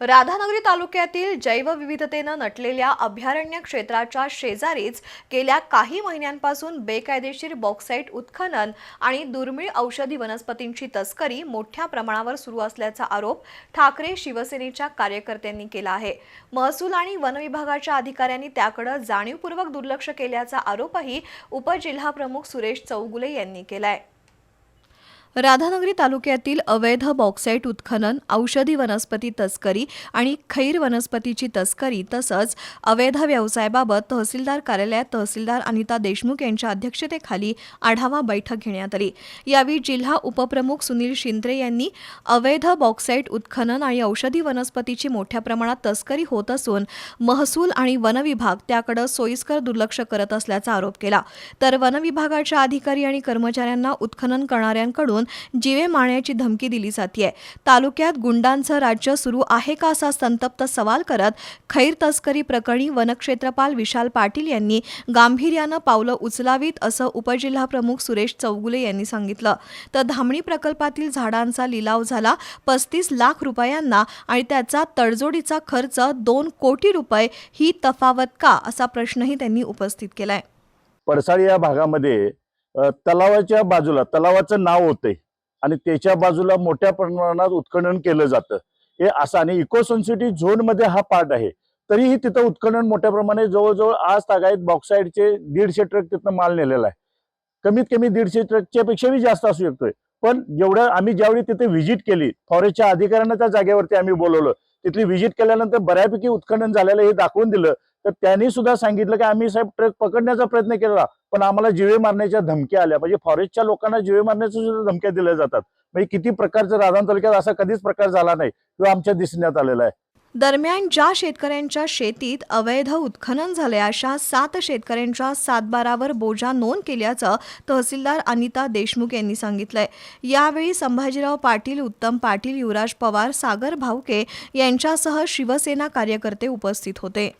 राधानगरी तालुक्यातील जैवविविधतेनं नटलेल्या अभयारण्य क्षेत्राच्या शेजारीच गेल्या काही महिन्यांपासून बेकायदेशीर बॉक्साईट उत्खनन आणि दुर्मिळ औषधी वनस्पतींची तस्करी मोठ्या प्रमाणावर सुरू असल्याचा आरोप ठाकरे शिवसेनेच्या कार्यकर्त्यांनी केला आहे. महसूल आणि वनविभागाच्या अधिकाऱ्यांनी त्याकडे जाणीवपूर्वक दुर्लक्ष केल्याचा आरोपही उपजिल्हाप्रमुख सुरेश चौगुले यांनी केलाय. राधानगरी तालुक्यातील अवैध बॉक्साईट उत्खनन औषधी वनस्पती तस्करी आणि खैर वनस्पतीची तस्करी तसंच अवैध व्यवसायाबाबत तहसीलदार कार्यालयात तहसीलदार अनिता देशमुख यांच्या अध्यक्षतेखाली आढावा बैठक घेण्यात आली. यावेळी जिल्हा उपप्रमुख सुनील शिंद्रे यांनी अवैध बॉक्साईट उत्खनन आणि औषधी वनस्पतीची मोठ्या प्रमाणात तस्करी होत असून महसूल आणि वनविभाग त्याकडे सोयीस्कर दुर्लक्ष करत असल्याचा आरोप केला. तर वनविभागाच्या अधिकारी आणि कर्मचाऱ्यांना उत्खनन करणाऱ्यांकडून जीवे मारण्याची धमकी दिली जाते तालुक्यात गुंडांचं राज्य सुरू आहे का असा संतप्त सवाल करत खैर तस्करी प्रकरणी वनक्षेत्रपाल विशाल पाटील यांनी गांभीर्यानं पावलं उचलावीत असं उपजिल्हाप्रमुख सुरेश चौगुले यांनी सांगितलं. तर धामणी प्रकल्पातील झाडांचा लिलाव झाला पस्तीस लाख रुपयांना आणि त्याचा तडजोडीचा खर्च दोन कोटी रुपये ही तफावत का असा प्रश्नही त्यांनी उपस्थित केलाय. पडसाळी या भागामध्ये तलावाच्या बाजूला तलावाचं नाव होतंय. आणि त्याच्या बाजूला मोठ्या प्रमाणात उत्खनन केलं जातं. हे असं आणि इको सेन्सिटिव्ह झोनमध्ये हा पार्ट आहे. तरीही तिथं उत्खनन मोठ्या प्रमाणे जवळजवळ आज तागायत बॉक्साईडचे दीडशे ट्रक तिथनं माल नेलेला आहे. कमीत कमी दीडशे ट्रकच्या पेक्षाही जास्त असू शकतोय. पण जेवढ्या आम्ही ज्यावेळी तिथे व्हिजिट केली फॉरेस्टच्या अधिकाऱ्यांना त्या जागेवरती आम्ही बोलवलं तिथली व्हिजिट केल्यानंतर बऱ्यापैकी उत्खनन झालेलं हे दाखवून दिलं तर त्यांनी सुद्धा सांगितलं की आम्ही साहेब ट्रक पकडण्याचा प्रयत्न केला पण आम्हाला जिवे मारण्याच्या धमक्या आल्या. म्हणजे फॉरेस्टच्या लोकांना जिवे मारण्याच्या सुद्धा धमक्या दिल्या जातात. म्हणजे किती प्रकारचं राधान तालुक्यात असा कधीच प्रकार झाला नाही किंवा आमच्या दिसण्यात आलेला आहे. दरम्यान ज्या शेतकऱ्यांच्या शेतीत अवैध उत्खनन झाले अशा सात शेतकऱ्यांच्या सातबारावर बोजा नोंद केल्याचं तहसीलदार अनिता देशमुख यांनी सांगितलंय. यावेळी संभाजीराव पाटील उत्तम पाटील युवराज पवार सागर भावके यांच्यासह शिवसेना कार्यकर्ते उपस्थित होते.